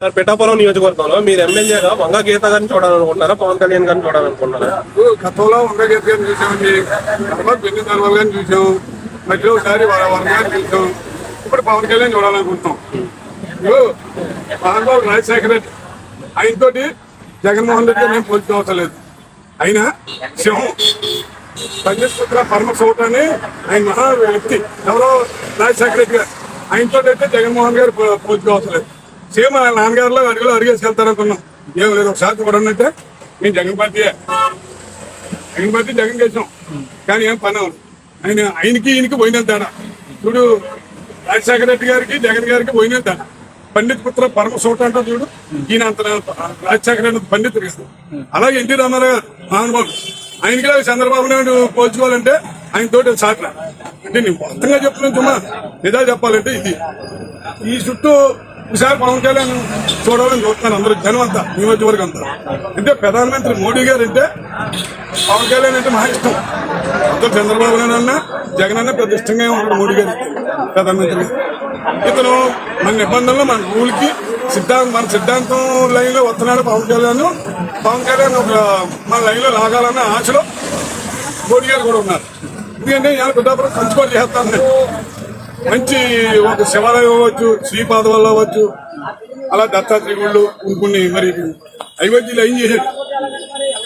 Sir Pithapuram నియోజకవర్గంలో మీరు ఎమ్మెల్యేగా వంగ గీత గారిని చూడాలనుకుంటున్నారా? పవన్ కళ్యాణ్ గారిని చూడాలనుకుంటున్నారా? గతంలో వంగగీత గారిని చూసామండి తర్వాత పెళ్ళి తర్వాత గారిని చూసాం. మధ్యలో ఒకసారి వర గారిని చూసాం. ఇప్పుడు పవన్ కళ్యాణ్ చూడాలనుకుంటున్నాం. ఇప్పుడు మహానుభావుడు రాజశేఖర రెడ్డి ఆయనతోటి జగన్మోహన్ రెడ్డి మేము పోల్చిన అవసరం లేదు. ఆయన సింహం పంచపుత్ర పరమ సౌటాన్ని ఆయన మహా వ్యక్తి. ఎవరో రాజశేఖర రెడ్డి గారు. ఆయనతో అయితే జగన్మోహన్ గారు పో- లేదు. సేమ్ ఆయన నాన్నగారిలో అడుగులో అడిగేసుకెళ్తారు అనుకున్నాం ఏం లేదు ఒకసారి చూడనంటే మేము జగన్ పార్టీయే. జగన్ పార్టీ జగన్ చేసాం కానీ ఏం పని ఆయన ఆయనకి ఈయనకి పోయిన తేడా. చూడు రాజశేఖర రెడ్డి గారికి జగన్ గారికి పోయిన తేడా. పండిత్ పుత్ర పరమ సోట అంటే చూడు. ఈయన అంత రాజశేఖర రెడ్డి పండితుడు అలాగే ఎన్టీ రామారావు గారు మహానుభావుడు. ఆయనకి చంద్రబాబు నాయుడు పోల్చుకోవాలంటే ఆయన తోటి సాట్ల అంటే నేను మొత్తంగా చెప్తున్నాను చుమ్మా. నిజాలు చెప్పాలంటే ఇది. ఈ చుట్టూ ఈసారి పవన్ కళ్యాణ్ చూడాలని చూస్తున్నాను అందరూ జనం అంతా నియోజకవర్గం అంతా. అంటే ప్రధానమంత్రి మోడీ గారు అంటే పవన్ కళ్యాణ్ అంటే మా ఇష్టం. అందరూ చంద్రబాబు నాయుడు అన్న జగన్ అన్న పెద్ద ఇష్టంగా ఉన్నాడు మోడీ గారు. ప్రధానమంత్రి ఇతను మన నిబంధనలు మన రూల్కి సిద్ధాంతం మన సిద్ధాంతం లైన్లో వస్తున్నాడు పవన్ కళ్యాణ్. పవన్ కళ్యాణ్ ఒక మన లైన్లో లాగాలన్న ఆశలో మోడీ గారు కూడా ఉన్నారు. ఎందుకంటే ఇవాళ పిఠాపురం కంచుకోలు చేస్తాను మంచి ఒక శివాలయం అవ్వచ్చు శ్రీపాద వల్ల అవ్వచ్చు అలా దత్తాత్రేయ గుళ్ళు కొన్ని మరి అయోధ్యలు ఏం చేశాడు?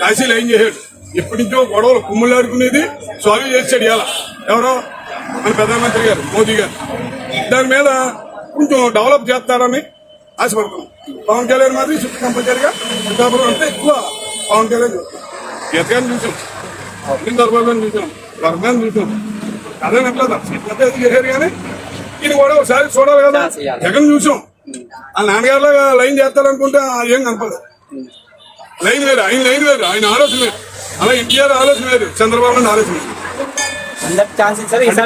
కాశీలో ఏం చేశాడు? ఎప్పటి నుంచో గొడవలు కుమ్ములాడుకునేది సాల్వ్ చేశాడు ఇలా ఎవరో? మన ప్రధానమంత్రి గారు మోదీ గారు. దాని మీద కొంచెం డెవలప్ చేస్తారని ఆశపడుతున్నాం. పవన్ కళ్యాణ్ మాత్రం చుట్టూ కంపల్సరిగా పిఠాపురం అంటే ఎక్కువ పవన్ కళ్యాణ్ గీతగాన్ని చూసాం. అరవింద్ దర్బార్ని చూసాం. వర్గాన్ని చూసాం. అదే నట్లేదు అదే చేశారు కానీ ఇది కూడా ఒకసారి చూడాలి కదా. జగన్ చూసాం? ఆ నాన్నగారులాగా లైన్ చేస్తారనుకుంటే అది ఏం కనపడదు. లైన్ వేరు ఆయన లైన్ వేరు ఆయన ఆలోచన వేరు. అలా ఎన్టీఆర్ ఆలోచన వేరు చంద్రబాబు నాయుడు ఆలోచన వేరు.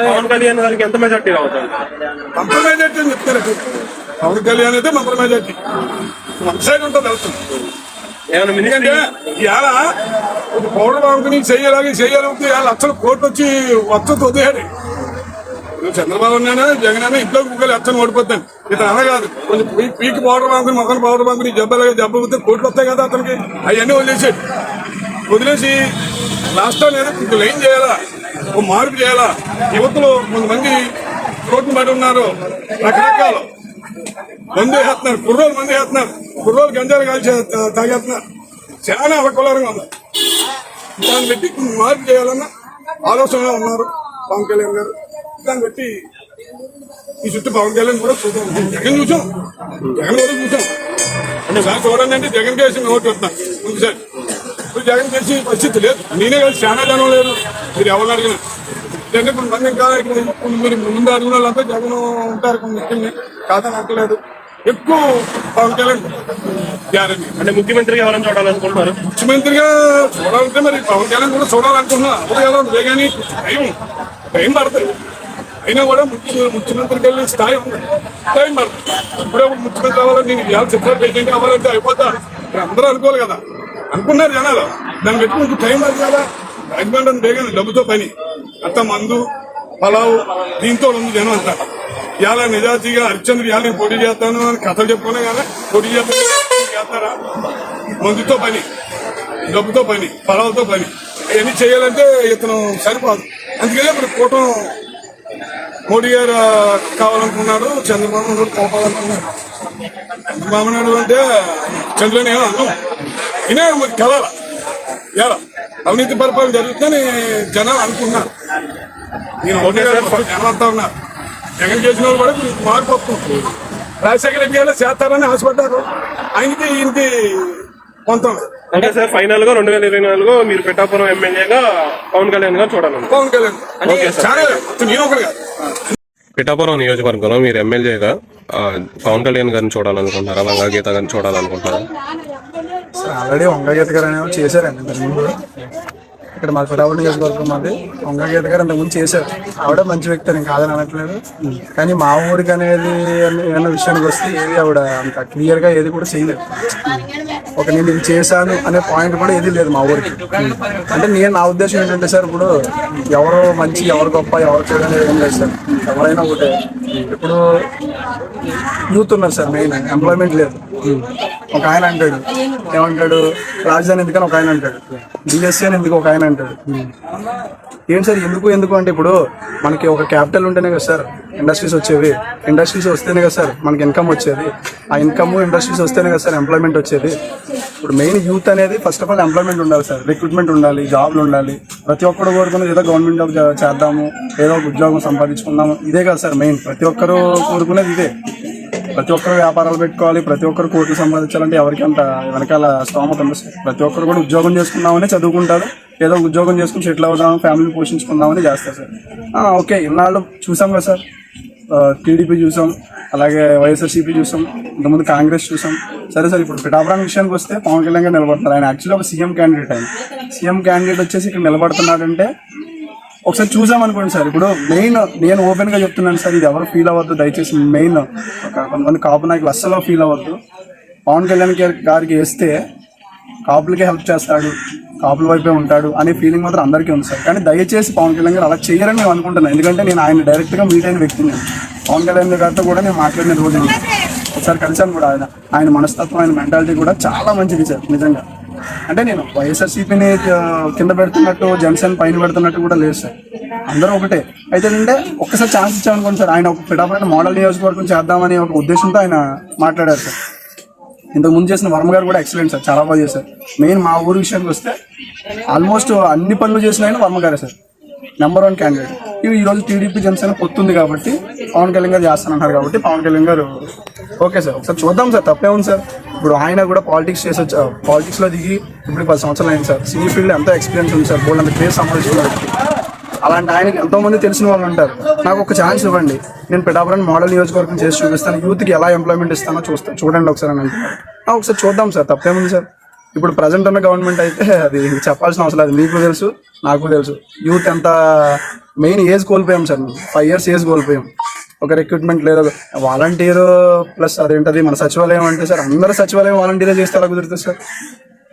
పవన్ కళ్యాణ్ గారికి ఎంత మెజార్టీ రావుతుంది మంత్ర మెజార్టీ అని చెప్తారు. పవన్ కళ్యాణ్ అయితే మంత్ర మెజార్టీ. వన్ సైడ్ ఉంటుంది వెళ్తుంది ఏమైనా ఎందుకంటే ఇవాళ ఒక పౌడర్ బాంకుని చెయ్యాలి చేయాలంటే ఇవాళ లక్షల కోట్లు వచ్చి వస్తుంది వదిలేడు నువ్వు చంద్రబాబు నాయుడు జగన్ అన్న? ఇంట్లో కుక్కలు అచ్చని ఓడిపోతాను ఇతను అలా కాదు. కొంచెం పీకి పౌడర్ బాంకుని మొక్కలు పౌడర్ బాంకుని జబ్బలు జబ్బు పోతే కోట్లు వస్తాయి కదా అతనికి. అవన్నీ వదిలేసాడు వదిలేసి లాస్ట్ టైం ఏదో కొంచెం లైన్ చేయాలా? ఒక మార్పు చేయాలా? యువతలో కొంతమంది రోడ్డు పడి ఉన్నారు. రకరకాలు. మందు వేస్తున్నారు కుర్రోలు మందు వేస్తున్నారు. కుర్రోలు గంజాలు కాల్చి తాగేస్తున్నారు. చాలా అవకూలంగా ఉంది. దాన్ని పెట్టి మార్పు చేయాలన్న ఆలోచనలో ఉన్నారు పవన్ కళ్యాణ్ గారు. దాన్ని బట్టి ఈ చుట్టూ పవన్ కళ్యాణ్ కూడా చూద్దాం. జగన్ చూసాం. జగన్ కూడా చూసాం. అంటే సార్ చూడండి అంటే జగన్ కేసు ఓటు వస్తున్నా ముందు సార్. ఇప్పుడు జగన్ కేసి పరిస్థితి లేదు. నేనే కలిసి చాలా జనం లేదు. మీరు ఎవరు అడిగినా. ఇంకా ఇక్కడ కొన్ని మీరు ముందు అడుగున వాళ్ళంతా జగన్ ఉంటారు. కొన్ని కాదని అంటలేదు ఎక్కువ పవన్ కళ్యాణ్ గ్యారంటీ అంటే ముఖ్యమంత్రిగా ఎవరైనా చూడాలనుకుంటున్నారు? ముఖ్యమంత్రిగా చూడాలంటే మరి పవన్ కళ్యాణ్ కూడా చూడాలనుకుంటున్నా. అప్పుడు ఎలా కానీ టైం టైం పడుతుంది అయినా కూడా ముఖ్య ముఖ్యమంత్రికి వెళ్ళే స్థాయి ఉంది. టైం పడుతుంది ఇప్పుడే ముఖ్యమంత్రి అవ్వాలని నేను ఇవాళ చిత్ర ప్రెసిడెంట్ అవ్వాలంటే అయిపోతా. అందరూ అనుకోవాలి కదా. అనుకున్నారు జనాలు. దాన్ని పెట్టి కొంచెం టైం పడుతుంది కదా. రాజమండ్రి కానీ డబ్బుతో పని. అంత మందు పలావు దీంతో ఉంది జనం అంతా. ఇవాళ నిజాతీగా హరిశ్చంద్ర ఇవాళ పోటీ చేస్తాను అని కథలు చెప్పుకున్నా కదా పోటీ చేస్తారా? మందుతో పని డబ్బుతో పని పొలాలతో పని. అవన్నీ చేయాలంటే ఇతను సరిపోదు. అందుకనే ఇప్పుడు కూటం మోడీ గారు కావాలనుకున్నాడు చంద్రబాబు నాయుడు కావాలనుకున్నాడు చంద్రబాబు నాయుడు అంటే చంద్రుని ఏమో అన్నం. అయినా కలాల. ఎలా అవినీతి పరిపాలన జరుగుతుందని జనాలు అనుకున్నారు నేను ఒకటే జనాలంతా ఉన్నారు జగన్ చేసిన వాళ్ళు కూడా మార్పు వస్తుంది. రాజశేఖర రెడ్డి గారు చేస్తారని ఆశపడ్డారు. ఆయనకి ఈయనకి లేదు అంటే సార్ ఫైనల్గా రెండు వేల ఇరవై నాలుగు మీరు పిఠాపురం ఎమ్మెల్యేగా పవన్ కళ్యాణ్ గారు చూడాలనుకుంటున్నారు. పవన్ కళ్యాణ్ పిఠాపురం నియోజకవర్గంలో మీరు ఎమ్మెల్యేగా పవన్ కళ్యాణ్ గారిని చూడాలనుకుంటున్నారా? వంగ గీత గారిని చూడాలనుకుంటున్నారా? ఆల్రెడీ వంగగీత గారు అనేవి చేశారండి ఇక్కడ మా పిడావుల నియోజకవర్గం మాది. వంగగీత గారు అంత ముందు చేశారు. ఆవిడ మంచి వ్యక్తి అని కాదని అనట్లేదు. కానీ మా ఊరికి అనేది ఏమైనా విషయానికి వస్తే ఏది ఆవిడ అంత క్లియర్గా ఏది కూడా చేయలేదు. ఒక నేను ఇది చేశాను అనే పాయింట్ కూడా ఏది లేదు మా ఊరికి. అంటే నేను నా ఉద్దేశం ఏంటంటే సార్ ఇప్పుడు ఎవరు మంచి ఎవరు గొప్ప ఎవరు చెడు ఏం లేదు సార్. ఎవరైనా ఒకటే. ఇప్పుడు యూత్ ఉన్నారు సార్ మెయిన్ ఎంప్లాయ్మెంట్ లేదు. ఒక ఆయన అంటాడు. ఏమంటాడు? రాజధాని ఎందుకని ఒక ఆయన అంటాడు. డిఎస్సీ అని ఎందుకు ఒక ఆయన అంటాడు? ఏం సార్ ఎందుకు ఎందుకు అంటే ఇప్పుడు మనకి ఒక క్యాపిటల్ ఉంటేనే కదా సార్ ఇండస్ట్రీస్ వచ్చేవి. ఇండస్ట్రీస్ వస్తేనే కదా సార్ మనకి ఇన్కమ్ వచ్చేది. ఆ ఇన్కమ్ ఇండస్ట్రీస్ వస్తేనే కదా సార్ ఎంప్లాయ్మెంట్ వచ్చేది. ఇప్పుడు మెయిన్ యూత్ అనేది ఫస్ట్ ఆఫ్ ఆల్ ఎంప్లాయ్మెంట్ ఉండాలి సార్ రిక్రూట్మెంట్ ఉండాలి జాబ్లు ఉండాలి. ప్రతి ఒక్కరు కోరుకున్నది ఏదో గవర్నమెంట్ జాబ్ చేద్దాము ఏదో ఒక ఉద్యోగం సంపాదించుకుందాము. ఇదే కదా సార్ మెయిన్ ప్రతి ఒక్కరు కోరుకునేది ఇదే. ప్రతి ఒక్కరు వ్యాపారాలు పెట్టుకోవాలి ప్రతి ఒక్కరు కోట్లు సంపాదించాలంటే ఎవరికి అంత వెనకాల స్తోమత ఉంది సార్. ప్రతి ఒక్కరు కూడా ఉద్యోగం చేసుకుందామని చదువుకుంటారు. ఏదో ఉద్యోగం చేసుకుని సెటిల్ అవుదాం ఫ్యామిలీ పోషించుకుందామని చేస్తారు సార్. ఓకే ఇన్నాళ్ళు చూసాం కదా సార్. టీడీపీ చూసాం అలాగే వైఎస్ఆర్సీపీ చూసాం ఇంతకుముందు కాంగ్రెస్ చూసాం. సరే సార్ ఇప్పుడు పిఠాపురం విషయానికి వస్తే పవన్ కళ్యాణ్ గారు నిలబడుతున్నారు. ఆయన యాక్చువల్లీ ఒక సీఎం క్యాండిడేట్ ఆయన. సీఎం క్యాండిడేట్ వచ్చేసి ఇక్కడ నిలబడుతున్నాడంటే ఒకసారి చూసాం అనుకోండి సార్. ఇప్పుడు మెయిన్ నేను ఓపెన్గా చెప్తున్నాను సార్ ఇది ఎవరు ఫీల్ అవ్వద్దు దయచేసి మెయిన్ కొంతమంది కాపు నాయకులు అస్సలు ఫీల్ అవ్వద్దు. పవన్ కళ్యాణ్ గారి- గారికి వేస్తే కాపులకే హెల్ప్ చేస్తాడు కాపుల వైపే ఉంటాడు అనే ఫీలింగ్ మాత్రం అందరికీ ఉంది సార్. కానీ దయచేసి పవన్ కళ్యాణ్ గారు అలా చేయరని నేను అనుకుంటున్నాను. ఎందుకంటే నేను ఆయన డైరెక్ట్గా మీట్ అయిన వ్యక్తిని పవన్ కళ్యాణ్ గారితో కూడా నేను మాట్లాడిన రోజు ఒకసారి కలిశాను కూడా ఆయన. ఆయన మనస్తత్వం ఆయన మెంటాలిటీ కూడా చాలా మంచిది సార్ నిజంగా. అంటే నేను వైఎస్ఆర్సీపీని కింద పెడుతున్నట్టు జనసేన పైన పెడుతున్నట్టు కూడా లేదు సార్. అందరూ ఒకటే. అయితే అంటే ఒక్కసారి ఛాన్స్ ఇచ్చామనుకోండి సార్ ఆయన ఒక పిడాపడిన మోడల్ నియోజకవర్గం చేద్దామని ఒక ఉద్దేశంతో ఆయన మాట్లాడారు సార్. ఇంతకు ముందు చేసిన వర్మ గారు కూడా ఎక్సలెంట్ సార్ చాలా బాగా చేశారు. మెయిన్ మా ఊరు విషయానికి వస్తే ఆల్మోస్ట్ అన్ని పనులు చేసిన ఆయన వర్మ గారే సార్. నెంబర్ వన్ క్యాండిడేట్ ఇవి ఈరోజు టీడీపీ జనసేన పొత్తుంది కాబట్టి పవన్ కళ్యాణ్ గారు చేస్తానంటారు కాబట్టి పవన్ కళ్యాణ్ గారు ఓకే సార్. ఒకసారి చూద్దాం సార్ తప్పే ఉంది సార్. ఇప్పుడు ఆయన కూడా పాలిటిక్స్ చేసే పాలిటిక్స్లో దిగి ఇప్పుడు పది సంవత్సరాలు అయింది సార్. సినీ ఫీల్డ్ ఎంతో ఎక్స్పీరియన్స్ ఉంది సార్? బోల్డ్ అంత క్రేజ్ సంపాదించుకున్నారు అలాంటి ఆయనకి ఎంతో మంది తెలిసిన వాళ్ళు ఉంటారు. నాకు ఒక ఛాన్స్ ఇవ్వండి. నేను పిఠాపురం మోడల్ నియోజకవర్గం చేసి చూపిస్తాను. యూత్కి ఎలా ఎంప్లాయ్మెంట్ ఇస్తానో చూస్తాను చూడండి ఒకసారి అని ఒకసారి చూద్దాం సార్. తప్పేముంది సార్? ఇప్పుడు ప్రజెంట్ ఉన్న గవర్నమెంట్ అయితే అది చెప్పాల్సిన అవసరం లేదు. మీకు తెలుసు నాకు తెలుసు. యూత్ ఎంత మెయిన్ ఏజ్ కోల్పోయాం సార్ ఫైవ్ ఇయర్స్ ఏజ్ కోల్పోయాం. ఒక రిక్రూట్మెంట్ లేదు వాలంటీరు ప్లస్ అదేంటది మన సచివాలయం అంటే సార్ అందరూ సచివాలయం వాలంటీరే చేస్తే అలా కుదురుతుంది సార్.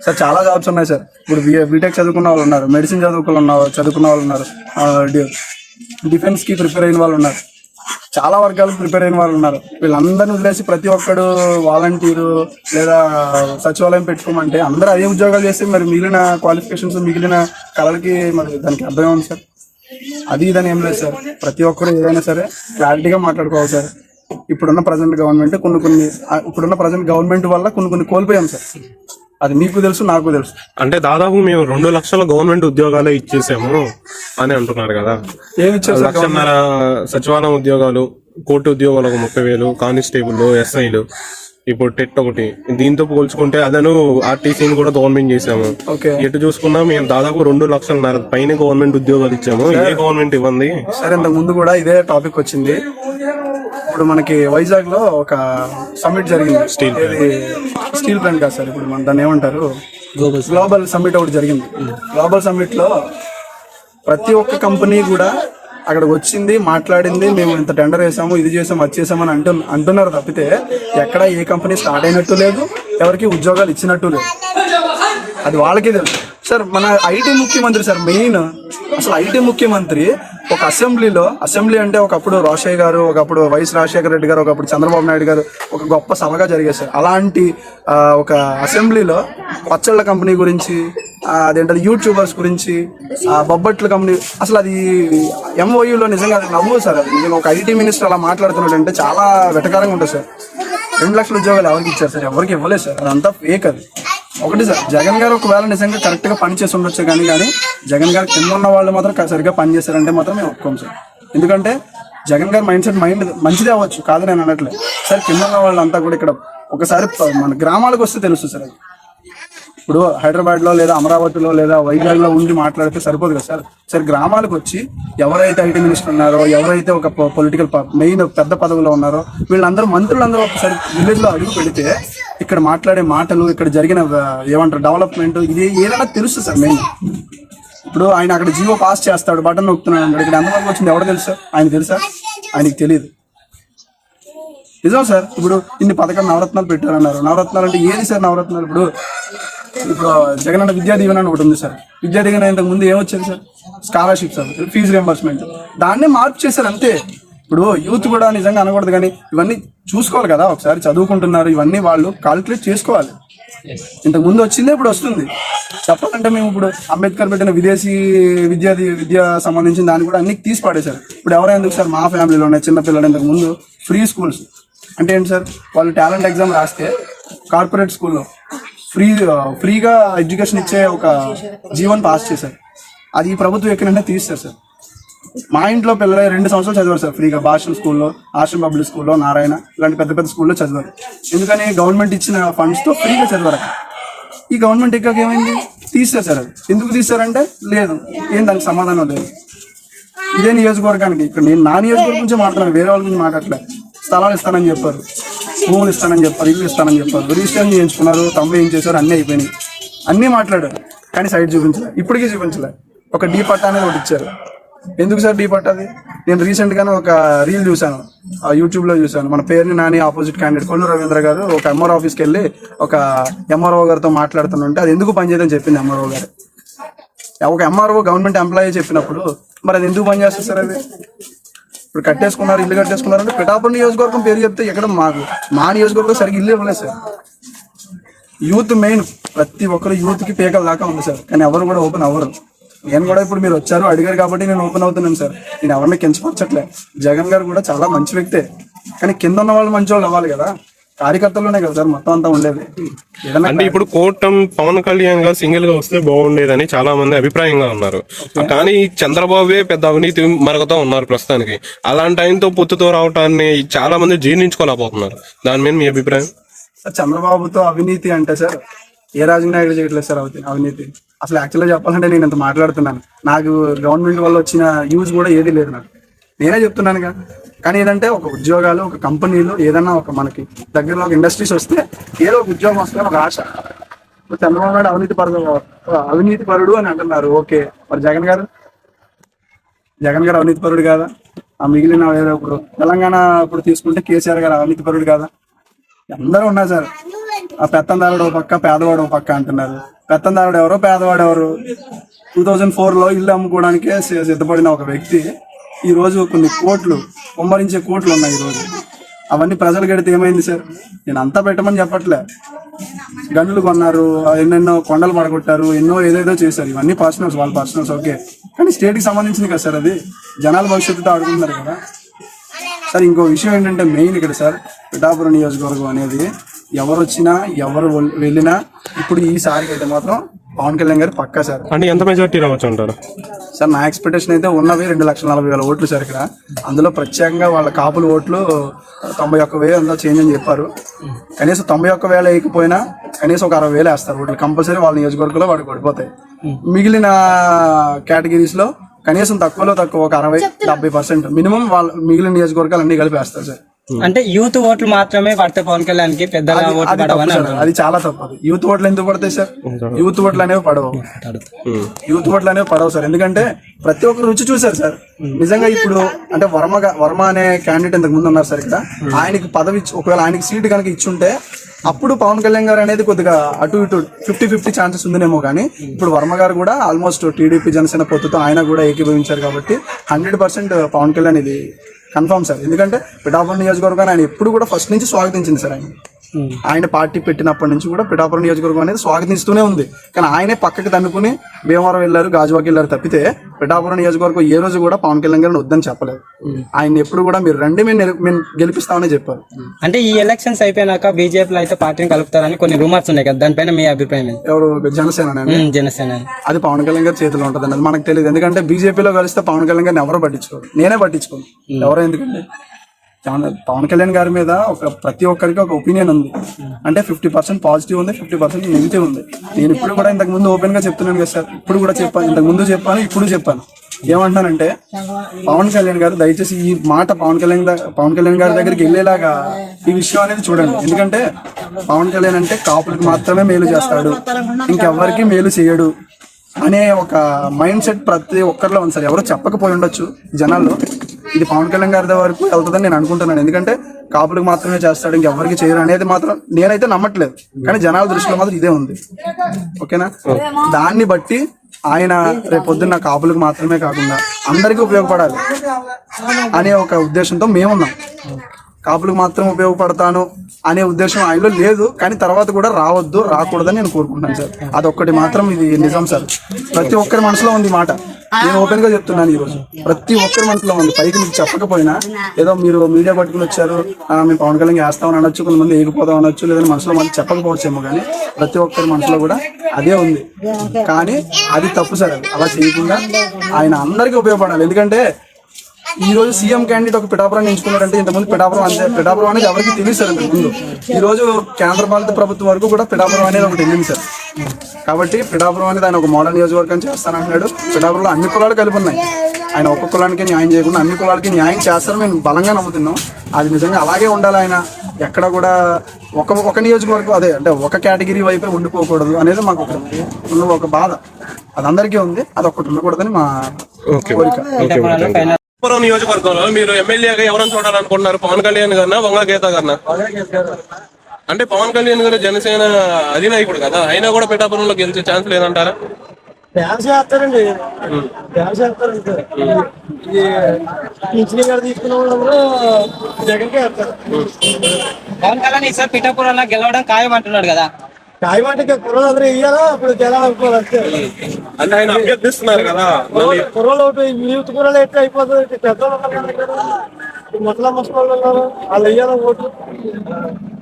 సార్ చాలా జాబ్స్ ఉన్నాయి సార్. ఇప్పుడు బీటెక్ చదువుకున్న వాళ్ళు ఉన్నారు మెడిసిన్ చదువుకున్న ఉన్నారు చదువుకున్న వాళ్ళు ఉన్నారు డిఫెన్స్కి ప్రిపేర్ అయిన వాళ్ళు ఉన్నారు. చాలా వర్గాలు ప్రిపేర్ అయిన వాళ్ళు ఉన్నారు. వీళ్ళందరిని వదిలేసి ప్రతి ఒక్కడు వాలంటీరు లేదా సచివాలయం పెట్టుకోమంటే అందరూ అదే ఉద్యోగాలు చేస్తే మరి మిగిలిన క్వాలిఫికేషన్స్ మిగిలిన కళలకి మరి దానికి అర్థం ఉంది సార్. అది ఇదని ఏం లేదు సార్. ప్రతి ఒక్కరు ఏదైనా సరే క్లారిటీగా మాట్లాడుకోవాలి సార్. ఇప్పుడున్న ప్రజెంట్ గవర్నమెంట్ కొన్ని కొన్ని ఇప్పుడున్న ప్రజెంట్ గవర్నమెంట్ వల్ల కొన్ని కొన్ని కోల్పోయాం సార్. అది మీకు తెలుసు నాకు తెలుసు. అంటే దాదాపు మేము రెండు లక్షల గవర్నమెంట్ ఉద్యోగాలే ఇచ్చేసాము అని అంటున్నారు కదా. ఏమి లక్షన్నర సచివాలయం ఉద్యోగాలు కోర్టు ఉద్యోగాలు ఒక ముప్పై వేలు కానిస్టేబుల్ ఎస్ఐలు. ఇప్పుడు టెట్ ఒకటి. దీంతో పోల్చుకుంటే అదను ఆర్టీసీని కూడా గవర్నమెంట్ చేసాము ఓకే. ఎటు చూసుకున్నా మేము దాదాపు రెండు లక్షల పైన గవర్నమెంట్ ఉద్యోగాలు ఇచ్చాము. ఏ గవర్నమెంట్ ఇవ్వండి. సరే ఇంతకు ముందు కూడా ఇదే టాపిక్ వచ్చింది. ఇప్పుడు మనకి వైజాగ్లో ఒక సమ్మిట్ జరిగింది. ఇది స్టీల్ ప్లాంట్ కాదు సార్ ఇప్పుడు మన దాన్ని ఏమంటారు? గ్లోబల్ సమ్మిట్ ఒకటి జరిగింది. గ్లోబల్ సమ్మిట్లో ప్రతి ఒక్క కంపెనీ కూడా అక్కడికి వచ్చింది మాట్లాడింది మేము ఇంత టెండర్ వేసాము ఇది చేసాము అది చేసామని అంటు అంటున్నారు తప్పితే ఎక్కడ ఏ కంపెనీ స్టార్ట్ అయినట్టు లేదు ఎవరికి ఉద్యోగాలు ఇచ్చినట్టు లేదు. అది వాళ్ళకే తెలుసు. సార్ మన ఐటీ ముఖ్యమంత్రి సార్ మెయిన్ అసలు ఐటీ ముఖ్యమంత్రి ఒక అసెంబ్లీలో అసెంబ్లీ అంటే ఒకప్పుడు రోషయ్య గారు ఒకప్పుడు వైఎస్ రాజశేఖర రెడ్డి గారు ఒకప్పుడు చంద్రబాబు నాయుడు గారు ఒక గొప్ప సభగా జరిగేది సార్ అలాంటి ఒక అసెంబ్లీలో పచ్చళ్ళ కంపెనీ గురించి ఆ, అదేంటది యూట్యూబర్స్ గురించి ఆ, బొబ్బట్ల కంపెనీ అసలు అది ఎంఓయూలో నిజంగా అది నవ్వు సార్ అది. నిజంగా ఒక ఐటీ మినిస్టర్ అలా మాట్లాడుతున్నాడు అంటే చాలా వెటకారంగా ఉంటుంది సార్. రెండు లక్షల ఉద్యోగాలు ఎవరికి ఇచ్చారు సార్? ఎవరికి ఇవ్వలేదు సార్. అదంతా ఫేక్ అది. ఒకటి సార్ జగన్ గారు ఒకవేళ నిజంగా కరెక్ట్గా పనిచేసి పని చేసి ఉండొచ్చు కానీ కానీ జగన్ గారు కింద ఉన్న వాళ్ళు మాత్రం సరిగ్గా పని చేశారంటే మాత్రం మేము ఒప్పుకోం సార్. ఎందుకంటే జగన్ గారి మైండ్ సెట్ మైండ్ మంచిదే అవ్వచ్చు కాదు నేను అనట్లేదు సార్ కింద ఉన్న వాళ్ళంతా కూడా ఇక్కడ ఒకసారి మన గ్రామాలకు వస్తే తెలుస్తుంది సార్ అది. ఇప్పుడు హైదరాబాద్లో లేదా అమరావతిలో లేదా వైజాగ్లో ఉండి మాట్లాడితే సరిపోదు కదా సార్? సరే గ్రామాలకు వచ్చి ఎవరైతే ఐటీ మినిస్టర్ ఉన్నారో ఎవరైతే ఒక పొలిటికల్ మెయిన్ పెద్ద పదవిలో ఉన్నారో వీళ్ళందరూ మంత్రులందరూ ఒకసారి విలేజ్లో అడుగు పెడితే ఇక్కడ మాట్లాడే మాటలు ఇక్కడ జరిగిన ఏమంటారు డెవలప్మెంట్ ఇది ఏదైనా తెలుస్తుంది సార్ మెయిన్. ఇప్పుడు ఆయన అక్కడ జియో పాస్ చేస్తాడు బటన్ నొక్కుతున్నాడు ఇక్కడ ఎంతమంది వచ్చింది? ఎవరు తెలుసా? ఆయన తెలుసా? ఆయనకి తెలియదు. నిజం సార్ ఇప్పుడు ఇన్ని పథకాలు నవరత్నాలు పెట్టారన్నారు. నవరత్నాలు అంటే ఏది సార్ నవరత్నాలు? ఇప్పుడు ఇప్పుడు జగన్ అన్న విద్యా దీవెన అని ఒకటి ఉంది సార్. విద్యా దీవెన ఇంతకు ముందు ఏమొచ్చింది sir? Scholarship sir fees reimbursement దాన్నే మార్పు చేశారు అంతే. ఇప్పుడు యూత్ కూడా నిజంగా అనకూడదు కానీ ఇవన్నీ చూసుకోవాలి కదా ఒకసారి చదువుకుంటున్నారు ఇవన్నీ వాళ్ళు కాల్కులేట్ చేసుకోవాలి. ఇంతకు ముందు వచ్చిందే ఇప్పుడు వస్తుంది. చెప్పాలంటే మేము ఇప్పుడు అంబేద్కర్ పెట్టిన విదేశీ విద్యా విద్య సంబంధించిన దాన్ని కూడా అన్ని తీసి పడేశారు. ఇప్పుడు ఎవరైనా ఎందుకు సార్ మా ఫ్యామిలీలో ఉన్నాయి చిన్న పిల్లలు ఇంతకు ముందు ఫ్రీ స్కూల్స్ అంటే ఏంటి సార్ వాళ్ళు టాలెంట్ ఎగ్జామ్ రాస్తే కార్పొరేట్ స్కూల్లో ఫ్రీ ఫ్రీగా ఎడ్యుకేషన్ ఇచ్చే ఒక జీవన్ పాస్ చేశారు. అది ఈ ప్రభుత్వం ఎక్కడంటే తీస్తారు సార్. మా ఇంట్లో పిల్లలు రెండు సంవత్సరాలు చదివారు సార్ ఫ్రీగా. భాషల స్కూల్లో ఆశ్రమ పబ్లిక్ స్కూల్లో నారాయణ ఇలాంటి పెద్ద పెద్ద స్కూల్లో చదివారు. ఎందుకని గవర్నమెంట్ ఇచ్చిన ఫండ్స్తో ఫ్రీగా చదివారు ఈ గవర్నమెంట్ ఎక్కాక ఏమైంది? తీస్తారు సార్ అది. ఎందుకు తీస్తారంటే లేదు ఏం దానికి సమాధానం లేదు. ఇదే నియోజకవర్గానికి. ఇక్కడ నేను నా నియోజకవర్గం గురించి మాట్లాడాను వేరే వాళ్ళ గురించి మాట్లాడలేదు స్థలాలు ఇస్తానని చెప్పారు. భూములు ఇస్తానని చెప్పారు ఇల్లు ఇస్తానని చెప్పారు. రిజిస్ట్రేషన్ చేయించుకున్నారు తమ్ముడు ఏం చేశారు అన్నీ అయిపోయినాయి. అన్నీ మాట్లాడారు కానీ సైడ్ చూపించలే ఇప్పటికీ చూపించలే. ఒక డీ పట్టా అనేది ఒకటి ఇచ్చారు. ఎందుకు సార్ డీ పట్టా అది? నేను రీసెంట్గానే ఒక రీల్ చూశాను ఆ యూట్యూబ్లో చూశాను. మన పేరుని నాని ఆపోజిట్ క్యాండిడేట్ కొల్లు రవీంద్ర గారు ఒక ఎంఆర్ ఆఫీస్కి వెళ్ళి ఒక ఎంఆర్ఓ గారితో మాట్లాడుతుంటే అది ఎందుకు పనిచేయదని చెప్పింది ఎంఆర్ఓ గారు. ఒక ఎంఆర్ఓ గవర్నమెంట్ ఎంప్లాయీ చెప్పినప్పుడు మరి అది ఎందుకు పనిచేస్తుంది సార్ అది? ఇప్పుడు కట్టేసుకున్నారు ఇల్లు కట్టేసుకున్నారు అంటే పిఠాపురం నియోజకవర్గం పేరు చెప్తే ఎక్కడ మాకు మా నియోజకవర్గం సరిగ్గా ఇల్లు ఇవ్వలేదు సార్. యూత్ మెయిన్ ప్రతి ఒక్కరు యూత్కి పేకల దాకా ఉంది సార్. కానీ ఎవరు కూడా ఓపెన్ అవ్వరు. నేను కూడా ఇప్పుడు మీరు వచ్చారు అడిగారు కాబట్టి నేను ఓపెన్ అవుతున్నాను సార్. నేను ఎవరిని కించపరచట్లే. జగన్ గారు కూడా చాలా మంచి వ్యక్తే. కానీ కింద ఉన్న వాళ్ళు మంచి వాళ్ళు అవ్వాలి కదా. కార్యకర్తల్లోనే కదా సార్ మొత్తం అంతా ఉండేది. అంటే ఇప్పుడు కూటం పవన్ కళ్యాణ్ గారు సింగిల్గా వస్తే బాగుండేదని చాలా మంది అభిప్రాయంగా ఉన్నారు. కానీ చంద్రబాబే పెద్ద అవినీతి మరగతో ఉన్నారు ప్రస్తుతానికి. అలాంటి ఆయనతో పొత్తుతో రావటాన్ని చాలా మంది జీర్ణించుకోలేకపోతున్నారు. దాని మీద మీ అభిప్రాయం? సార్ చంద్రబాబుతో అవినీతి అంటే సార్ ఏ రాజనాయుడు చేయట్లేదు సార్ అవి- అవినీతి. అసలు యాక్చువల్గా చెప్పాలంటే నేను ఇంత మాట్లాడుతున్నాను. నాకు గవర్నమెంట్ వల్ల వచ్చిన యూజ్ కూడా ఏది లేదు నాకు. నేనే చెప్తున్నానుగా. కానీ ఏంటంటే ఒక ఉద్యోగాలు ఒక కంపెనీలు ఏదన్నా ఒక మనకి దగ్గరలో ఒక ఇండస్ట్రీస్ వస్తే ఏదో ఒక ఉద్యోగం వస్తే ఒక ఆశ. చంద్రబాబు నాయుడు అవినీతి పరుడు అవినీతి పరుడు అని అంటున్నారు. ఓకే. మరి జగన్ గారు? జగన్ గారు అవినీతి పరుడు కాదా? ఆ మిగిలిన ఇప్పుడు తెలంగాణ ఇప్పుడు తీసుకుంటే కేసీఆర్ గారు అవినీతి పరుడు కాదా? అందరూ ఉన్నారు సార్. ఆ పెత్తందారుడు ఒక పక్క పేదవాడు ఒక పక్క అంటున్నారు. పెత్తందారుడు ఎవరో పేదవాడు ఎవరు? టూ థౌజండ్ ఫోర్లో ఇల్లు అమ్ముకోవడానికే సిద్ధపడిన ఒక వ్యక్తి ఈ రోజు కొన్ని కోట్లు కుమ్మరించే కోట్లు ఉన్నాయి ఈ రోజు. అవన్నీ ప్రజలు గడితే ఏమైంది సార్? నేను అంతా పెట్టమని చెప్పట్లే. గన్నులు కొన్నారు ఎన్నెన్నో కొండలు పడగొట్టారు ఎన్నో ఏదేదో చేశారు. ఇవన్నీ పర్సనల్స్ వాళ్ళ పర్సనల్స్ ఓకే కానీ స్టేట్కి సంబంధించింది కదా సార్ అది? జనాల భవిష్యత్తుతో ఆడుకుంటున్నారు కదా. సార్ ఇంకో విషయం ఏంటంటే మెయిన్ ఇక్కడ సార్ పిఠాపురం నియోజకవర్గం అనేది ఎవరు వచ్చినా ఎవరు వెళ్ళినా ఇప్పుడు ఈసారికి అయితే మాత్రం పవన్ కళ్యాణ్ గారు పక్కా సార్. అంటే ఎంత మెజార్టీ రావచ్చు అంటారు? సార్ నా ఎక్స్పెక్టేషన్ అయితే ఉన్నవి రెండు లక్షల నలభై వేల ఓట్లు సార్ ఇక్కడ. అందులో ప్రత్యేకంగా వాళ్ళ కాపుల ఓట్లు తొంభై ఒక్క వేలు అంతా చేంజ్ అని చెప్పారు. కనీసం తొంభై ఒక్క వేలు వేయకపోయినా కనీసం ఒక అరవై వేలు వేస్తారు. ఓట్లు కంపల్సరీ వాళ్ళ నియోజకవర్గంలో వాడికి పడిపోతాయి. మిగిలిన కేటగిరీస్లో కనీసం తక్కువలో తక్కువ ఒక అరవై డెబ్బై పర్సెంట్ మినిమం వాళ్ళ మిగిలిన నియోజకవర్గాలు అన్ని కలిపి వేస్తారు సార్. అంటే యూత్ ఓట్లు మాత్రమే పడితే పవన్ కళ్యాణ్కి పెద్దగా అది- ఓట్లు పడవని చాలా తప్పు అది. యూత్ ఓట్లు ఎందుకు పడతాయి సార్? యూత్ ఓట్లు అనేవి పడవు. అంటాడు యూత్ ఓట్లు అనేవి పడవు సార్. ఎందుకంటే ప్రతి ఒక్కరు రుచి చూశారు సార్. నిజంగా ఇప్పుడు అంటే వర్మ గా- వర్మ అనే క్యాండిడేట్ ఇంతకు ముందు ఉన్నారు సార్ ఇక్కడ. ఆయనకి పదవి ఇచ్చి ఒకవేళ ఆయనకి సీట్ కనుక ఇచ్చుంటే అప్పుడు పవన్ కళ్యాణ్ గారు అనేది కొద్దిగా అటు ఇటు ఫిఫ్టీ ఫిఫ్టీ ఛాన్సెస్ ఉందేమో కానీ ఇప్పుడు వర్మ గారు కూడా ఆల్మోస్ట్ టీడీపీ జనసేన పొత్తుతో ఆయన కూడా ఏకీభవించారు కాబట్టి హండ్రెడ్ పర్సెంట్ పవన్ కళ్యాణ్ ఇది కన్ఫర్మ్ సార్ ఎందుకంటే పిఠాపురం నియోజకవర్గాన్ని ఆయన ఎప్పుడు కూడా ఫస్ట్ నుంచి స్వాగతించింది సార్ ఆయన. ఆయన పార్టీ పెట్టినప్పటి నుంచి కూడా పిఠాపురం నియోజకవర్గం అనేది స్వాగతిస్తూనే ఉంది. కానీ ఆయనే పక్కకి తన్నుకుని భీమవరం వెళ్ళారు గాజువాకి వెళ్ళారు తప్పితే పిఠాపురం నియోజకవర్గం ఏ రోజు కూడా పవన్ కళ్యాణ్ గారిని వద్దని చెప్పలేదు. ఆయన ఎప్పుడు కూడా మీరు రండి మేము మేము గెలిపిస్తామని చెప్పారు. అంటే ఈ ఎలక్షన్స్ అయిపోయినాక బీజేపీలో అయితే పార్టీని కలుపుతారని కొన్ని రూమర్స్ ఉన్నాయి కదా దానిపైన మీ అభిప్రాయం ఎవరు? జనసేన జనసేన. అది పవన్ కళ్యాణ్ గారి చేతిలో ఉంటుంది మనకు తెలియదు. ఎందుకంటే బీజేపీలో కలిస్తే పవన్ కళ్యాణ్ గారిని ఎవరు పట్టించుకోరు? నేనే పట్టించుకోను. ఎవరో ఎందుకండి? చాలా- పవన్ కళ్యాణ్ గారి మీద ఒక ప్రతి ఒక్కరికి ఒక ఒపీనియన్ ఉంది. అంటే ఫిఫ్టీ పర్సెంట్ పాజిటివ్ ఉంది ఫిఫ్టీ పర్సెంట్ నెగిటివ్ ఉంది. నేను ఇప్పుడు కూడా ఇంతకు ముందు ఓపెన్గా చెప్తున్నాను కదా సార్. ఇప్పుడు కూడా చెప్పాను ఇంతకు ముందు చెప్పాను ఇప్పుడు చెప్పాను. ఏమంటానంటే పవన్ కళ్యాణ్ గారు దయచేసి ఈ మాట పవన్ కళ్యాణ్ పవన్ కళ్యాణ్ గారి దగ్గరికి వెళ్ళేలాగా ఈ విషయం అనేది చూడండి. ఎందుకంటే పవన్ కళ్యాణ్ అంటే కాపులకు మాత్రమే మేలు చేస్తాడు. ఇంకెవ్వరికి మేలు చేయడు. అనే ఒక మైండ్ సెట్ ప్రతి ఒక్కరిలో ఉంది సార్. ఎవరు చెప్పకపోయి ఉండొచ్చు జనాల్లో. ఇది పవన్ కళ్యాణ్ గారి వరకు వెళ్తుందని నేను అనుకుంటున్నాను. ఎందుకంటే కాపులకు మాత్రమే చేస్తాడు ఇంకెవరికి చేయరు అనేది మాత్రం నేనైతే నమ్మట్లేదు. కానీ జనాల దృష్టిలో మాత్రం ఇదే ఉంది. ఓకేనా? దాన్ని బట్టి ఆయన రేపొద్దున్న కాపులకు మాత్రమే కాకుండా అందరికీ ఉపయోగపడాలి అనే ఒక ఉద్దేశంతో మేమున్నాం. కాపులకు మాత్రం ఉపయోగపడతాను అనే ఉద్దేశం ఆయనలో లేదు కానీ తర్వాత కూడా రావద్దు రాకూడదని నేను కోరుకుంటున్నాను సార్. అదొక్కటి మాత్రం ఇది నిజం సార్. ప్రతి ఒక్కరి మనసులో ఉంది మాట. నేను ఓపెన్గా చెప్తున్నాను ఈ రోజు ప్రతి ఒక్కరి మనసులో ఉంది. పైకి మీకు చెప్పకపోయినా ఏదో మీరు మీడియా పట్టుకుని వచ్చారు మేము పవన్ కళ్యాణ్ వేస్తామని అనొచ్చు కొంతమంది ఏగిపోదాం అనొచ్చు లేదని మనసులో మనకి చెప్పకపోవచ్చేమో కానీ ప్రతి ఒక్కరి మనసులో కూడా అదే ఉంది. కానీ అది తప్పు సార్ అలా చేయకుండా ఆయన అందరికీ ఉపయోగపడాలి. ఎందుకంటే ఈ రోజు సీఎం క్యాండిడేట్ ఒక పిఠాపురం ఎంచుకున్నారంటే ఇంతకుముందు పిఠాపురం అంతే పిఠాపురం అనేది ఎవరికి తెలియదు సార్ ముందు. ఈ రోజు కేంద్ర పాలిత ప్రభుత్వం వరకు కూడా పిఠాపురం అనేది ఒకటి వెళ్ళింది సార్. కాబట్టి పిఠాపురం అనేది ఆయన ఒక మోడల్ నియోజకవర్గం చేస్తానంటున్నాడు. పిఠాపురంలో అన్ని కులాలు కలిపి ఉన్నాయి. ఆయన ఒక్క కులానికి న్యాయం చేయకుండా అన్ని కులాలకి న్యాయం చేస్తారని మేము బలంగా నమ్ముతున్నాం. అది నిజంగా అలాగే ఉండాలి ఆయన. ఎక్కడ కూడా ఒక ఒక నియోజకవర్గం అదే అంటే ఒక కేటగిరీ వైపే ఉండిపోకూడదు అనేది మాకు ఒక ఉన్న ఒక బాధ. అది అందరికీ ఉంది. అది ఒక్కటి ఉండకూడదని మా కోరిక. పురం నియోజకవర్గంలో మీరు ఎమ్మెల్యేగా ఎవరైనా చూడాలనుకుంటున్నారు? పవన్ కళ్యాణ్ గారినా వంగ గీత గారినా? అంటే పవన్ కళ్యాణ్ గారు జనసేన అధినాయకుడు కదా అయినా కూడా పిఠాపురంలో గెలిచే ఛాన్స్ లేదంటారా? డ్యాన్స్ చేస్తారండి. డ్యాన్స్ చేస్తారంటే ఇది పింఛన్ గారు తీసుకున్న వాళ్ళు కూడా జగన్కే వేస్తారు పవన్ కళ్యాణ్ ఈసారి పిఠాపురంలో గెలవడం ఖాయం అంటున్నాడు కదా. కాయమంటే కుర్రలు అందరూ ఇయ్యాలా? అప్పుడు జనాలు అంతే. అంటే ఆయన అభ్యర్థిస్తున్నారు కదా ఒకటి యూత్ కుర్రలు ఎట్లా అయిపోతుంది కదా ముసలా ముసలి ఉన్నారు. వాళ్ళు ఇయ్యాలా ఓట్లు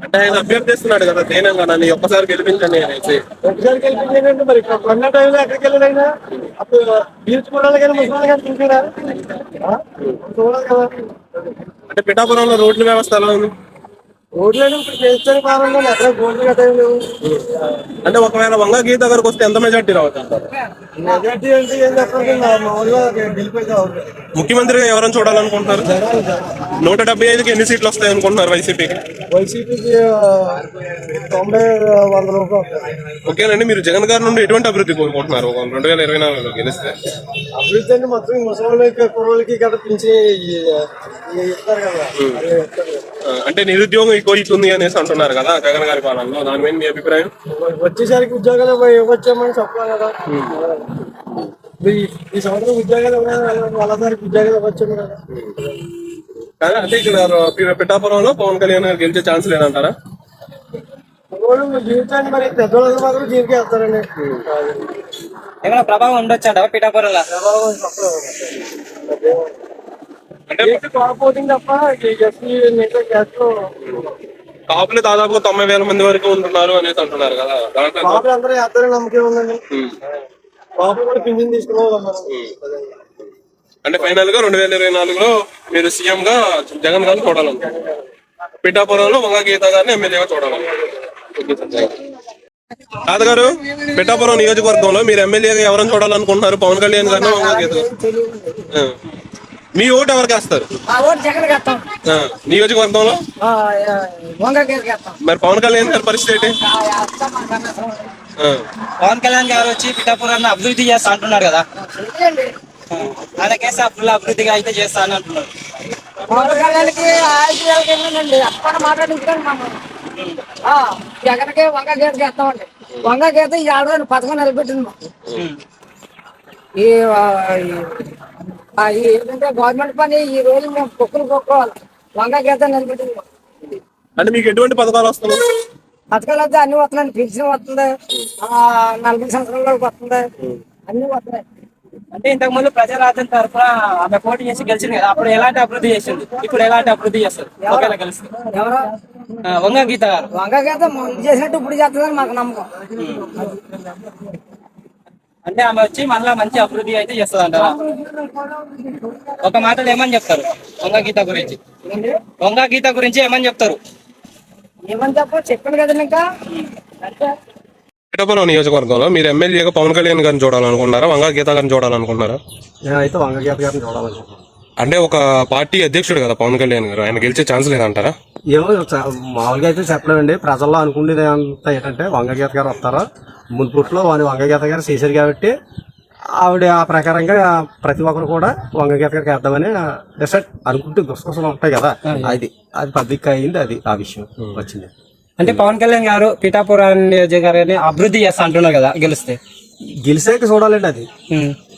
అంటే ఆయన అభ్యర్థిస్తున్నాడు కదా తెలంగాణ ఒక్కసారి గెలిపించండి అనేసి. ఒకసారి గెలిపించేయండి మరి. కొన్న టైంలో ఎక్కడికి వెళ్ళారైనా అప్పుడు యూత్ కుర్రలు కానీ ముసలి కానీ చూసారా? చూడాలి కదా. అంటే పిఠాపురంలో రోడ్ల వ్యవస్థ ఎలా ఉంది? అంటే ఒకవేళ వంగ గీత గారికి వస్తే ఎంత మెజార్టీ రావచ్చు ముఖ్యమంత్రిగా ఎవరైనా చూడాలనుకుంటున్నారు? నూట డెబ్బై ఐదుకి ఎన్ని సీట్లు వస్తాయి అనుకుంటున్నారు వైసీపీకి? వైసీపీకి తొంభై వంద రూపాయలు ఓకేనండి మీరు జగన్ గారి నుండి ఎటువంటి అభివృద్ధి కోరుకుంటున్నారు? రెండు వేల ఇరవై నాలుగులో గెలిస్తే. అభివృద్ధి అంటే మొత్తం ముసలికి కుర్రోళ్ళకి పెంచి ఇస్తారు కదా. అంటే నిరుద్యోగం ఎక్కువ అవుతుంది అనేసి అంటున్నారు కదా జగన్ గారి పాలనలో. దాని మీద మీ అభిప్రాయం? వచ్చేసరికి ఉద్యోగాలు ఇవ్వచ్చామని చెప్పాలి కదా. ఈ- ఈ సంవత్సరం ఉద్యోగాలు వాళ్ళందరికి ఉద్యోగాలు ఇవ్వచ్చాము కదా. కానీ అంటే ఇక్కడ పిఠాపురంలో పవన్ కళ్యాణ్ గారు గెలిచే ఛాన్స్ లేదంటారా? జీవితాన్ని మరి పెద్దవాళ్ళు మాత్రం జీవికే వేస్తారండి ఏమైనా ప్రభావం ఉండొచ్చా పిఠాపురంలో? అంటే తప్ప లో దాదాపుగా తొంభై వేల మంది వరకు ఉంటున్నారు అనేసి అంటున్నారు కదా. దాంట్లో బాబులు అందరూ వేస్తారని నమ్మకం ఉందండి. ఉమ్. బాబు కూడా పింఛన్ తీసుకున్నాం మనం అంటే ఫైనల్గా రెండు వేల ఇరవై నాలుగులో మీరు సీఎం గా జగన్ గారిని చూడాలనుకుంటున్నారు పిఠాపురంలో వంగ గీత గారిని ఎమ్మెల్యేగా చూడాలనుకుంటున్నారు తాతగారు పిఠాపురం నియోజకవర్గంలో మీరు ఎమ్మెల్యేగా ఎవరైనా చూడాలనుకుంటున్నారు? పవన్ కళ్యాణ్ గారిని వంగ గీత గారిని? మీ ఓటు ఎవరికి వేస్తారు ఆ ఓటు జగన్ వేస్తాం ఆ. నియోజకవర్గంలో? వంగ మరి పవన్ కళ్యాణ్ గారి పరిస్థితి ఏంటి? ఆ. పవన్ కళ్యాణ్ గారు వచ్చి పిఠాపురాన్ని అభివృద్ధి చేస్తా అంటున్నారు కదా. ఇదేంటి? ఆయనకేసే ఫుల్ అభివృద్ధిగా అయితే చేస్తా అని అంటున్నారు. పవన్ కళ్యాణ్కి ఐదు వేలకి వెళ్ళండి అక్కడ మాట్లాడించుకోండి మమ్మల్ని ఆ, జగన్కి వంగ వేస్తామండి వంగ గీత ఈ ఆడవాళ్ళు పథకం నిలబెట్టింది మాకు. ఈ ఏంటంటే గవర్నమెంట్ పని ఈ రోజు మేము కుక్కలు కొట్టుకోవాలి. వంగ గీత నిలబెట్టింది మాకు. అంటే మీకు ఎటువంటి పథకాలు వస్తున్నాయి? పథకాలు అయితే అన్ని వస్తున్నాయి. పెన్షన్ వస్తుంది. ఆ, నలభై సంవత్సరాలకు వస్తుంది. అన్ని వస్తున్నాయి. అంటే ఇంతకు ముందు ప్రజారాజ్యం తరఫున ఆమె పోటీ చేసి గెలిచింది కదా. అప్పుడు ఎలాంటి అభివృద్ధి చేసింది? ఇప్పుడు ఎలాంటి అభివృద్ధి చేస్తారు? ఒకవేళ కలిసి. ఎవరు? వంగ గీత గారు. వంగ గీత ముందు చేసినట్టు ఇప్పుడు చేస్తుందని మాకు నమ్మకం. అంటే ఆమె వచ్చి మళ్ళా మంచి అభివృద్ధి అయితే చేస్తుంది అంటారా ఒక మాటలు ఏమని చెప్తారు? వంగ గీత గురించి. వంగ గీత గురించి ఏమని చెప్తారు? ఏమని చెప్పాను పిఠాపురం నియోజకవర్గంలో మీరు ఎమ్మెల్యేగా పవన్ కళ్యాణ్ గారిని చూడాలనుకుంటున్నారా? వంగ గీత గారిని చూడాలనుకుంటున్నారా? నేనైతే వంగగీత గారిని చూడాలనుకుంటున్నాను అంటే ఒక పార్టీ అధ్యక్షుడు కదా పవన్ కళ్యాణ్ గారు ఆయన గెలిచే ఛాన్స్ లేదంటారా? ఏమో చ- మామూలుగా అయితే చెప్పలేమండి. ప్రజల్లో అనుకునేది అంతా ఏంటంటే వంగగీత గారు వస్తారా? మున్పుట్లో వాని వంగగీత గారు చేశారు కాబట్టి ఆవిడ ఆ ప్రకారంగా ప్రతి ఒక్కరు కూడా వంగగీత గారికి వేద్దామని డిసైడ్ అనుకుంటే గుసగుసలు ఉంటాయి కదా. అది అది పబ్లిక్ అయింది అది ఆ విషయం వచ్చింది. అంటే పవన్ కళ్యాణ్ గారు పిఠాపురాన్ని నియోజకవర్గాన్ని అభివృద్ధి చేస్తా అంటున్నారు కదా గెలిస్తే. గెలిచాక చూడాలండి అది.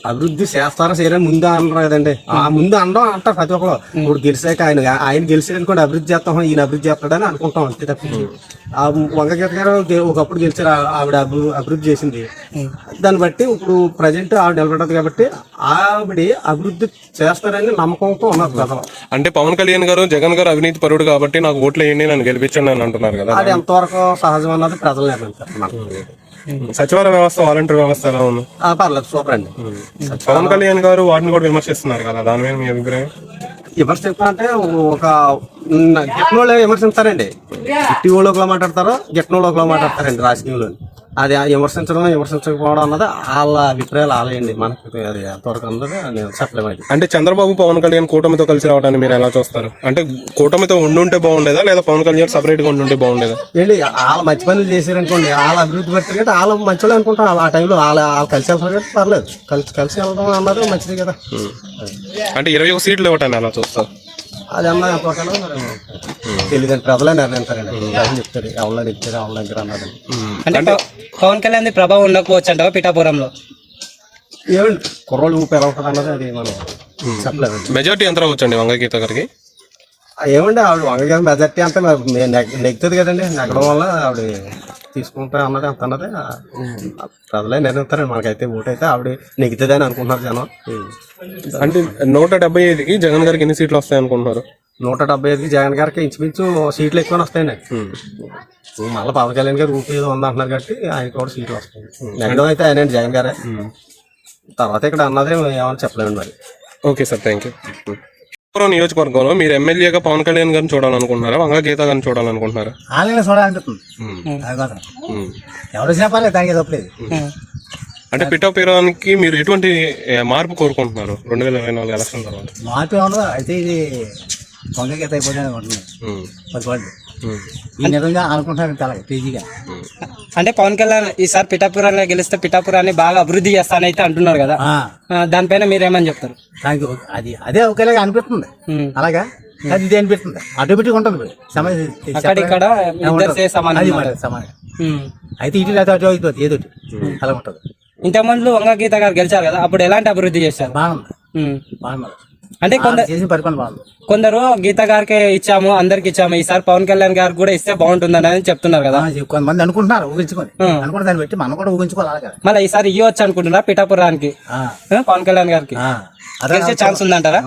అభివృద్ధి చేస్తారా చేయరని ముందు అనరు కదండి. ఆ ముందు అనడం అంటారు ప్రతి ఒక్కరు ఇప్పుడు గెలిచాక ఆయన ఆయన గెలిచాడు అనుకోండి అభివృద్ధి చేస్తాం ఈయన అభివృద్ధి చేస్తాడని అనుకుంటాం అంతే తప్పించి. ఆ వంగగీత గారు ఒకప్పుడు గెలిచారు ఆవిడ అభి- అభివృద్ధి చేసింది. దాన్ని బట్టి ఇప్పుడు ప్రజెంట్ ఆవిడ నిలబడదు కాబట్టి ఆవిడ అభివృద్ధి చేస్తారని నమ్మకంతో ఉన్నారు ప్రజలు. అంటే పవన్ కళ్యాణ్ గారు జగన్ గారు అవినీతి పరుడు కాబట్టి నాకు ఓట్లు వేయండి నన్ను గెలిపించండి అని అంటున్నారు కదా. అది ఎంతవరకు సహజం అన్నది ప్రజలు నిర్ణయిస్తారు నాకు. సచివాలయ వ్యవస్థ వాలంటీర్ వ్యవస్థ ఎలా ఉంది? పర్లేదు సూపర్ అండి. పవన్ కళ్యాణ్ గారు వాటిని కూడా విమర్శిస్తున్నారు కదా దాని మీద మీ అభిప్రాయం? విమర్శించాలంటే ఒక గిట్నోళ్ళు విమర్శిస్తారండి ఇట్టి వాళ్ళు ఒకలా మాట్లాడతారు గిట్నోళ్ళు ఒకలా మాట్లాడతారండి రాజకీయంలో అది విమర్శించడం విమర్శించకపోవడం అన్నది వాళ్ళ అభిప్రాయాలు ఆలయండి మనకి అది ఎంతవరకు అన్నది నేను చెప్పలేము అంటే చంద్రబాబు పవన్ కళ్యాణ్ కూటమితో కలిసి రావడాన్ని మీరు ఎలా చూస్తారు? అంటే కూటమితో ఉండుంటే బాగుండేదా? లేదా పవన్ కళ్యాణ్ సపరేట్గా ఉండుంటే బాగుండేదా? ఏంటి? వాళ్ళ మంచి పనులు చేశారనుకోండి వాళ్ళ అభివృద్ధి బట్టి కంటే వాళ్ళ మంచి వాళ్ళు అనుకుంటాం ఆ టైంలో వాళ్ళ వాళ్ళు కలిసి వెళ్తారు కాబట్టి పర్లేదు. కలిసి కలిసి వెళ్ళడం అన్నది మంచిది కదా. అంటే ఇరవై ఒక సీట్లు ఇవ్వటాన్ని ఎలా చూస్తారు? అది అన్న ఎంతవరకు తెలియదండి ప్రజలే నిర్ణయిస్తారండి ప్రజలు చెప్తారు ఎవరి ఇచ్చారు ఎవరి దగ్గర అన్నది. అంటే పవ- పవన్ కళ్యాణ్ ప్రభావం ఉండకపోవచ్చు అంటావా పిఠాపురంలో? ఏమండి కుర్రోళ్ళు ఊపి ఎలా ఉంటుంది అన్నది అది మనం చెప్పలేదు మెజార్టీ ఎంత రావచ్చండి వంగగీత గారికి? ఏమండి ఆవిడ వంగగా మెజార్టీ అంతా నెగ్గుతుంది కదండి నెగ్గడం వల్ల ఆవిడ తీసుకుంటా అన్నది అంత అన్నది. ప్రజలే నిర్ణయిస్తారండి మనకైతే ఓటు అయితే ఆవిడ నెగ్గుతుంది అని అనుకుంటున్నారు జనం. అంటే నూట డెబ్బై ఐదుకి జగన్ గారికి ఎన్ని సీట్లు వస్తాయి అనుకుంటున్నారు? నూట డెబ్బై ఐదుకి జగన్ గారికి ఇంచుమించు సీట్లు ఎక్కువ వస్తాయండి. మళ్ళీ పవన్ కళ్యాణ్ గారు ఊపి ఏదో ఉంది అంటున్నారు కాబట్టి ఆయనకి కూడా సీట్లు వస్తాయి. నెగ్గడం అయితే ఆయన జగన్ గారే. తర్వాత ఇక్కడ అన్నది ఏమని చెప్పలేమండి మరి. Okay sir thank you Pithapuram నియోజకవర్గంలో మీరు ఎమ్మెల్యేగా పవన్ కళ్యాణ్ గారిని చూడాలనుకుంటున్నారా? వంగగీత గారిని చూడాలనుకుంటున్నారా? ఆన్లైన్ చూడాలనిపిస్తుంది అది మాత్రం. ఎవరు వచ్చినా పర్లేదు దానికి తప్పలేదు అంటే పిఠాపురానికి మీరు ఎటువంటి మార్పు కోరుకుంటున్నారు? రెండు వేల ఇరవై నాలుగు ఎలక్షన్ తర్వాత. మార్పు ఏమన్నా అయితే ఇది వంగగీత అయిపోతుంది అనుకుంటున్నాను. ఈ నిజంగా అనుకుంటున్నాను చాలా అంటే పవన్ కళ్యాణ్ ఈసారి పిఠాపురాన్ని గెలిస్తే పిఠాపురాన్ని బాగా అభివృద్ధి చేస్తానైతే అంటున్నారు కదా. దానిపైన మీరేమని చెప్తారు? దానికి ఒక- అది అదే ఒకేలాగా అనిపిస్తుంది. ఉమ్. అలాగా? అది ఇది అనిపిస్తుంది. ఆటోమేటిక్ ఉంటుంది అక్కడ ఇక్కడ ఇద్దరు సే సమానం అది. మాట సమానం ఉమ్. అయితే ఇటు అయితే అటు అవుతుంది ఏదో ఒకటి. అలా ఉంటుంది. ఇంతకుముందు వంగ గీత గారు గెలిచారు కదా అప్పుడు ఎలాంటి అభివృద్ధి చేశారు? బాగుంది. ఉమ్. బాగుంది. అంటే కొందరు కొందరు గీత గారికి ఇచ్చాము అందరికి ఇచ్చాము. ఈసారి పవన్ కళ్యాణ్ గారికి కూడా ఇస్తే బాగుంటుందని అని చెప్తున్నారు కదా. కొంతమంది అనుకుంటున్నారు ఊహించుకొని. దాన్ని బట్టి మనం కూడా ఊహించుకోవాలి మళ్ళీ ఈసారి ఇవ్వచ్చు అనుకుంటున్నారా పిఠాపురానికి పవన్ కళ్యాణ్ గారికి. అదే ఛాన్స్ ఉందంటారా?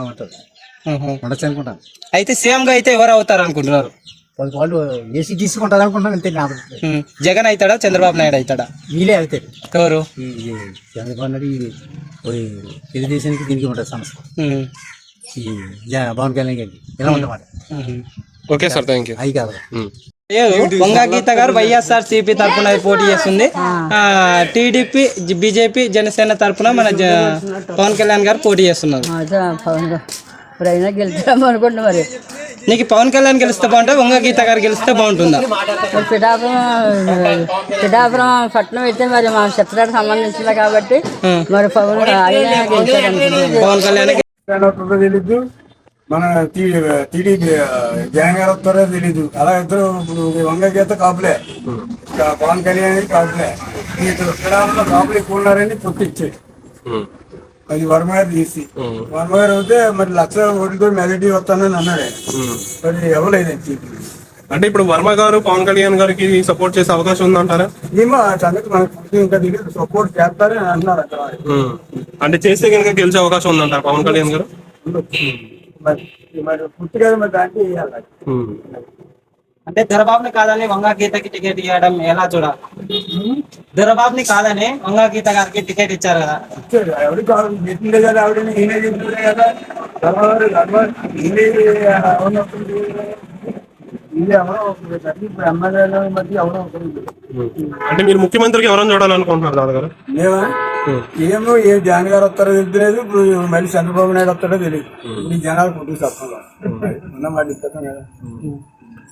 అయితే సీఎం గా అయితే ఎవరు అవుతారు అనుకుంటున్నారు? వాళ్ళు వాళ్ళు ఏసీ తీసుకుంటారు అనుకుంటాను అంతే నాకు ఉమ్. జగన్ అవుతాడా చంద్రబాబు నాయుడు అవుతాడా? వీలే అవుతాడు ఎవరు? చంద్రబాబు నాయుడు తెలుగుదేశానికి దీనికి ఉంటుంది సమస్య. ఈ జ- పవన్ కళ్యాణ్ గారికి. ఇలా ఉండమాట ఉహు. ఓకే సార్ థ్యాంక్ యూ అవి కాదు లేదు వంగా గీత గారు వైఎస్ఆర్ సిపి తరఫున పోటీ చేస్తుంది. టీడీపీ బీజేపీ జనసేన తరఫున మన జ- పవన్ కళ్యాణ్ గారు పోటీ చేస్తున్నారు. అదే పవన్ గా- ఇప్పుడైనా గెలుస్తాము అనుకుంటున్నా మరి. నీకు పవన్ కళ్యాణ్ గెలిస్తే బాగుంటుంది వంగ గీత గారు గెలిస్తే బాగుంటుందా? మరి పిఠాపురం పిఠాపురం పట్టణం అయితే మరి మా చిత్రానికి సంబంధించింది కాబట్టి మరి పవన్ ఆయన గెలిచారు అనుకుంటున్నాను పవన్ కళ్యాణ్ అవుతుందో తెలీదు. మన టీడీపీ జగన్ వస్తారో తెలీదు. అలా ఇద్దరు ఇప్పుడు వంగ గీత కాపులే. పవన్ కళ్యాణ్ కాపులే. ఇద్దరు పిల్లలు కాపులు ఎక్కువ ఉన్నారని పుట్టించాయి అది వర్మ గారు తీసి. వర్మ గారు అయితే మరి లక్ష ఓటుతో మెజార్టీ వస్తానని అన్నాడు. ఉమ్. మరి ఇవ్వలేదండి అంటే ఇప్పుడు వర్మ గారు పవన్ కళ్యాణ్ గారికి సపోర్ట్ చేసే అవకాశం ఉందంటారా? సపోర్ట్ చేస్తారని ఉమ్. అంటే చేస్తే కనుక గెలిచే అవకాశం ఉందంటారా పవన్ కళ్యాణ్ గారు? మరి మరి పూర్తిగా మరి దానికి వేయాలి. ఉమ్. అంటే దొరబాబుని కాదని వంగా గీతకి టికెట్ ఇవ్వడం ఎలా చూడాలి దొరబాబుని కాదని వంగా గీత గారికి టికెట్ ఇచ్చారు కదా. ఎవరు ఆవిడ కదా ఇది ఎవరో ఇప్పుడు ఎమ్మెల్యేల మధ్య ఎవరో అంటే మీరు ముఖ్యమంత్రికి ఎవరైనా చూడాలనుకుంటున్నారు దాదా గారు ఏమా ఏమో ఏ జగన్ గారు వస్తారో తెలియదు ఇప్పుడు మళ్ళీ చంద్రబాబు నాయుడు వస్తాడో తెలియదు. ఈ జనాలు పుట్టుకు తప్పదు ఉన్నమాట ఇస్తాం కదా.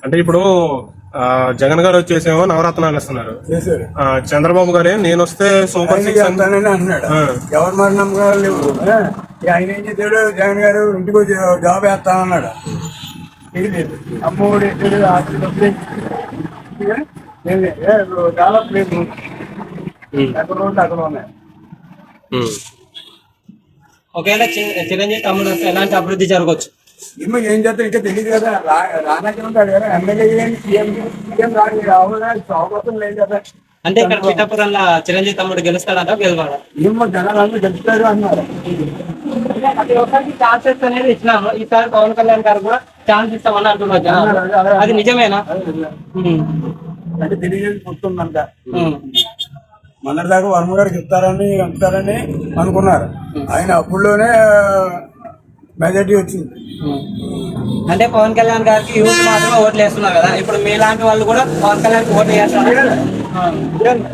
అంటే ఇప్పుడు జగన్ గారు వచ్చేసేమో నవరత్నాలు ఇస్తున్నారు చంద్రబాబు గారే నేను వస్తే సూపర్ సిక్స్ అన్నాడు. ఎవరు మరి నమ్మకాలు లేవు. ఆయన ఏం చేశాడు? జగన్ గారు ఇంటికి వచ్చి జాబ్ వేస్తానన్నాడు. అమ్మఒడి ఇచ్చాడు ఆస్తి డబ్బులు ఇచ్చాడు. ఏం లేదు. ఏ, డెవలప్ లేదు ఎక్కడ రోడ్లు అక్కడ ఉన్నాయి ఉమ్. ఒకవేళ చి- చిరంజీవి తమ్ముడు ఎలాంటి అభివృద్ధి జరగవచ్చు ఏమో ఏం చేస్తే ఇంకా తెలియదు కదా రానాకే ఉంటాడు కదా ఎమ్మెల్యే సీఎం సీఎం రాడు రాహుల్ గాంధీ అవకాశం లేదు కదా అంటే ఇక్కడ పిఠాపురంలో చిరంజీవి తమ్ముడు గెలుస్తాడంట గెలవాడా ఏమో జనాలు గెలుస్తారు అన్నారు ప్రతి ఒక్కరికి ఛాన్సెస్ అనేది ఇచ్చినాము ఈసారి పవన్ కళ్యాణ్ గారు కూడా ఛాన్స్ ఇస్తామని అంటున్నారు జనాలు. అది నిజమేనా. అంటే తెలియజేసి వస్తుందంట. మొన్నటిదాకా వర్మ గారికి ఇస్తారని ఇస్తారని అనుకున్నారు. ఆయన అప్పుడులోనే మెజార్టీ వచ్చింది. అంటే పవన్ కళ్యాణ్ గారికి యూత్ మాత్రమే ఓట్లు వేస్తున్నారు కదా. ఇప్పుడు మీలాంటి వాళ్ళు కూడా పవన్ కళ్యాణ్ ఓట్లు తెలియదు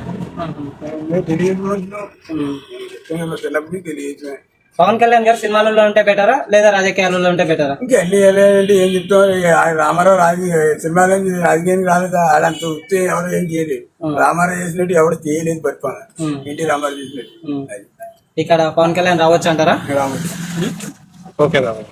తెలియదు తెలియదు. పవన్ కళ్యాణ్ గారు సినిమాలలో ఉంటే బెటరా లేదా రాజకీయాలలో ఉంటే బెటరా? ఇంకా ఎల్లి వెళ్ళాలంటే ఏం చెప్తాం ఇక ఆయన రామారావు రాజకీయ సినిమాలో రాజకీయానికి రాలేదు ఆడంత వస్తే ఎవరు ఏం చేయలేదు. రామారావు చేసినట్టు ఎవరు చేయలేదు పరిపాలన ఎన్టీ రామారావు చేసినట్టు. ఇక్కడ పవన్ కళ్యాణ్ రావచ్చు అంటారా? రామరావు ఓకే రావు